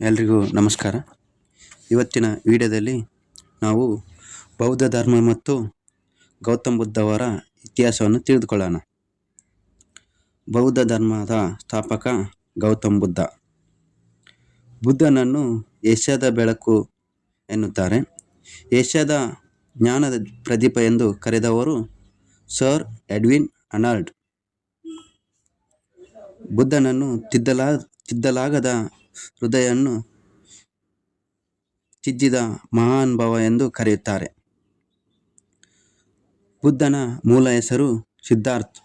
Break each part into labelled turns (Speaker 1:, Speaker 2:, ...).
Speaker 1: ಎಲ್ರಿಗೂ ನಮಸ್ಕಾರ. ಇವತ್ತಿನ ವಿಡಿಯೋದಲ್ಲಿ ನಾವು ಬೌದ್ಧ ಧರ್ಮ ಮತ್ತು ಗೌತಮ್ ಬುದ್ಧ ಅವರ ಇತಿಹಾಸವನ್ನು ತಿಳಿದುಕೊಳ್ಳೋಣ. ಬೌದ್ಧ ಧರ್ಮದ ಸ್ಥಾಪಕ ಗೌತಮ್ ಬುದ್ಧ. ಬುದ್ಧನನ್ನು ಏಷ್ಯಾದ ಬೆಳಕು ಎನ್ನುತ್ತಾರೆ. ಏಷ್ಯಾದ ಜ್ಞಾನದ ಪ್ರದೀಪ ಎಂದು ಕರೆದವರು ಸರ್ ಎಡ್ವಿನ್ ಅನಾಲ್ಡ್ ಬುದ್ಧನನ್ನು ತಿದ್ದಲಾ, ತಿದ್ದಲಾಗದ ಹೃದಯವನ್ನು ಚಿಜ್ಜಿದ ಮಹಾನ್ ಭವ ಎಂದು ಕರೆಯುತ್ತಾರೆ. ಬುದ್ಧನ ಮೂಲ ಹೆಸರು ಸಿದ್ಧಾರ್ಥ್.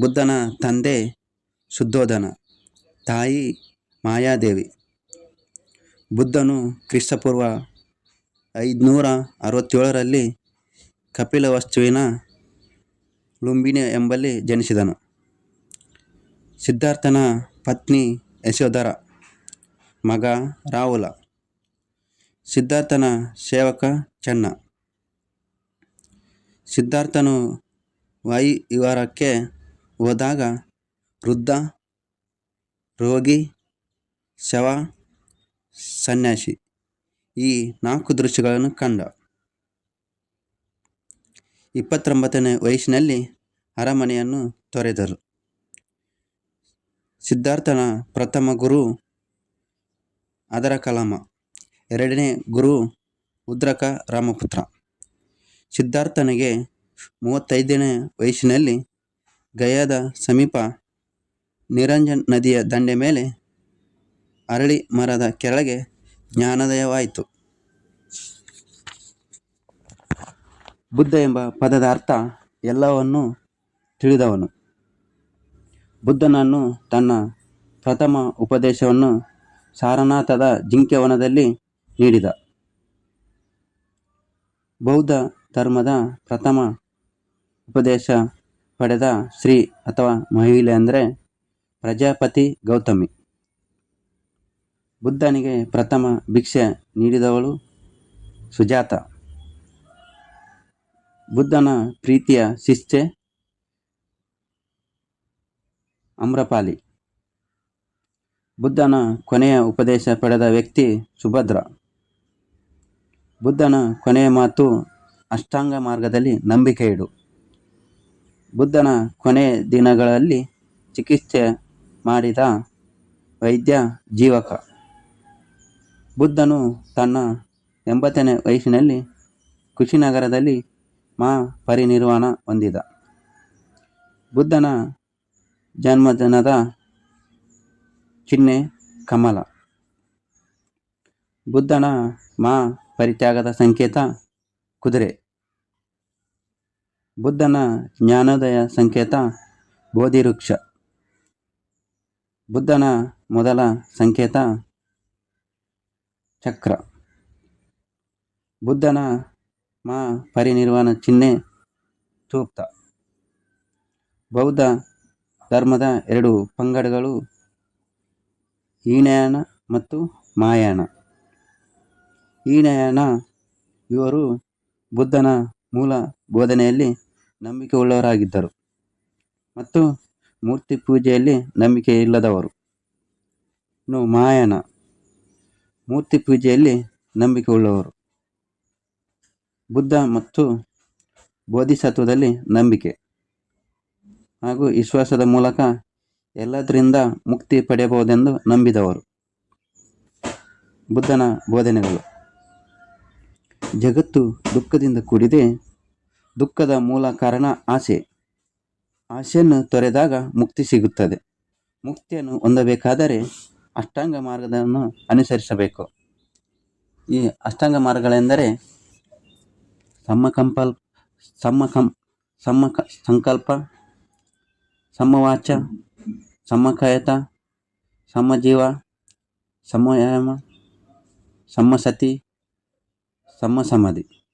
Speaker 1: ಬುದ್ಧನ ತಂದೆ ಶುದ್ಧೋಧನ ತಾಯಿ ಮಾಯಾದೇವಿ. ಬುದ್ಧನು ಕ್ರಿಸ್ತಪೂರ್ವ ಐದುನೂರ ಅರವತ್ತೇಳರಲ್ಲಿ ಕಪಿಲವಸ್ತುವಿನ ಲುಂಬಿನಿ ಎಂಬಲ್ಲಿ ಜನಿಸಿದನು. ಸಿದ್ಧಾರ್ಥನ ಪತ್ನಿ ಯಶೋಧರ. ಮಗ ರಾಹುಲ. ಸಿದ್ಧಾರ್ಥನ ಸೇವಕ ಚೆನ್ನ. ಸಿದ್ಧಾರ್ಥನು ವಾಯುವಿಹಾರಕ್ಕೆ ಹೋದಾಗ ವೃದ್ಧ, ರೋಗಿ, ಶವ, ಸನ್ಯಾಸಿ ಈ ನಾಲ್ಕು ದೃಶ್ಯಗಳನ್ನು ಕಂಡ. ಇಪ್ಪತ್ತೊಂಬತ್ತನೇ ವಯಸ್ಸಿನಲ್ಲಿ ಅರಮನೆಯನ್ನು ತೊರೆದರು. ಸಿದ್ಧಾರ್ಥನ ಪ್ರಥಮ ಗುರು ಅದರ ಕಲಾಮ. ಎರಡನೇ ಗುರು ಉದ್ರಕ ರಾಮಪುತ್ರ. ಸಿದ್ಧಾರ್ಥನಿಗೆ ಮೂವತ್ತೈದನೇ ವಯಸ್ಸಿನಲ್ಲಿ ಗಯಾದ ಸಮೀಪ ನಿರಂಜನ್ ನದಿಯ ದಂಡೆ ಮೇಲೆ ಅರಳಿ ಮರದ ಕೆಳಗೆ ಜ್ಞಾನೋದಯವಾಯಿತು. ಬುದ್ಧ ಎಂಬ ಪದದ ಅರ್ಥ ಎಲ್ಲವನ್ನೂ ತಿಳಿದವನು. ಬುದ್ಧನನ್ನು ತನ್ನ ಪ್ರಥಮ ಉಪದೇಶವನ್ನು ಸಾರನಾಥದ ಜಿಂಕೆವನದಲ್ಲಿ ನೀಡಿದ. ಬೌದ್ಧ ಧರ್ಮದ ಪ್ರಥಮ ಉಪದೇಶ ಪಡೆದ ಶ್ರೀ ಅಥವಾ ಮಹಿಳೆ ಅಂದರೆ ಪ್ರಜಾಪತಿ ಗೌತಮಿ. ಬುದ್ಧನಿಗೆ ಪ್ರಥಮ ಭಿಕ್ಷೆ ನೀಡಿದವಳು ಸುಜಾತ. ಬುದ್ಧನ ಪ್ರೀತಿಯ ಶಿಷ್ಯೆ ಅಮ್ರಪಾಲಿ. ಬುದ್ಧನ ಕೊನೆಯ ಉಪದೇಶ ಪಡೆದ ವ್ಯಕ್ತಿ ಸುಭದ್ರ. ಬುದ್ಧನ ಕೊನೆಯ ಮಾತು ಅಷ್ಟಾಂಗ ಮಾರ್ಗದಲ್ಲಿ ನಂಬಿಕೆ ಇಡು. ಬುದ್ಧನ ಕೊನೆಯ ದಿನಗಳಲ್ಲಿ ಚಿಕಿತ್ಸೆ ಮಾಡಿದ ವೈದ್ಯ ಜೀವಕ. ಬುದ್ಧನು ತನ್ನ ಎಂಬತ್ತನೇ ವಯಸ್ಸಿನಲ್ಲಿ ಕುಶಿನಗರದಲ್ಲಿ ಮಾ ಪರಿನಿರ್ವಾಣ ಹೊಂದಿದ. ಬುದ್ಧನ ಜನ್ಮದಿನದ ಚಿಹ್ನೆ ಕಮಲ. ಬುದ್ಧನ ಮಾ ಪರಿತ್ಯಾಗದ ಸಂಕೇತ, ಕುದುರೆ. ಬುದ್ಧನ ಜ್ಞಾನೋದಯ ಸಂಕೇತ, ಬೋಧಿವೃಕ್ಷ. ಬುದ್ಧನ ಮೊದಲ ಸಂಕೇತ, ಚಕ್ರ. ಬುದ್ಧನ ಮಾ ಪರಿನಿರ್ವಾಣ ಚಿಹ್ನೆ ಸೂಕ್ತ ಬೌದ್ಧ ಧರ್ಮದ ಎರಡು ಪಂಗಡಗಳು ಹೀನಯಾನ ಮತ್ತು ಮಾಯಾಣ ಹೀನಯಾನ ಇವರು ಬುದ್ಧನ ಮೂಲ ಬೋಧನೆಯಲ್ಲಿ ನಂಬಿಕೆ ಉಳ್ಳವರಾಗಿದ್ದರು ಮತ್ತು ಮೂರ್ತಿ ಪೂಜೆಯಲ್ಲಿ ನಂಬಿಕೆ ಇಲ್ಲದವರು ಇನ್ನು ಮಾಯಾನ, ಮೂರ್ತಿ ಪೂಜೆಯಲ್ಲಿ ನಂಬಿಕೆ ಉಳ್ಳವರು ಬುದ್ಧ ಮತ್ತು ಬೋಧಿಸತ್ವದಲ್ಲಿ ನಂಬಿಕೆ ಹಾಗೂ ವಿಶ್ವಾಸದ ಮೂಲಕ ಎಲ್ಲದರಿಂದ ಮುಕ್ತಿ ಪಡೆಯಬಹುದೆಂದು ನಂಬಿದವರು. ಬುದ್ಧನ ಬೋಧನೆಗಳು. ಜಗತ್ತು ದುಃಖದಿಂದ ಕೂಡಿದೆ, ದುಃಖದ ಮೂಲ ಕಾರಣ ಆಸೆ. ಆಸೆಯನ್ನು ತೊರೆದಾಗ ಮುಕ್ತಿ ಸಿಗುತ್ತದೆ. ಮುಕ್ತಿಯನ್ನು ಹೊಂದಬೇಕಾದರೆ ಅಷ್ಟಾಂಗ ಮಾರ್ಗವನ್ನು ಅನುಸರಿಸಬೇಕು. ಈ ಅಷ್ಟಾಂಗ ಮಾರ್ಗಗಳೆಂದರೆ ಸಮಕಂಪಲ್ ಸಮ ಕಂ ಸಮ ಸಂಕಲ್ಪ ಸಮವಾಚ ಸಮಕಾಯತ, ಸಮಜೀವ, ಸಮಯಾಮ, ಸಮಸತಿ, ಸಮಸಮಾಧಿ.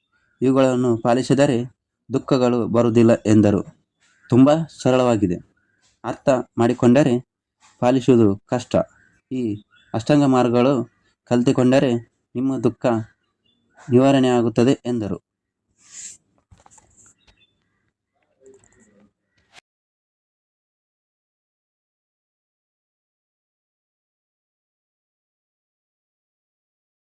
Speaker 1: ಇವುಗಳನ್ನು ಪಾಲಿಸಿದರೆ ದುಃಖಗಳು ಬರುವುದಿಲ್ಲ ಎಂದರು. ತುಂಬ ಸರಳವಾಗಿದೆ. ಅರ್ಥ ಮಾಡಿಕೊಂಡರೆ ಪಾಲಿಸುವುದು ಕಷ್ಟ. ಈ ಅಷ್ಟಾಂಗ ಮಾರ್ಗಗಳು ಕಲಿತುಕೊಂಡರೆ ನಿಮ್ಮ ದುಃಖ ನಿವಾರಣೆ ಆಗುತ್ತದೆ ಎಂದರು.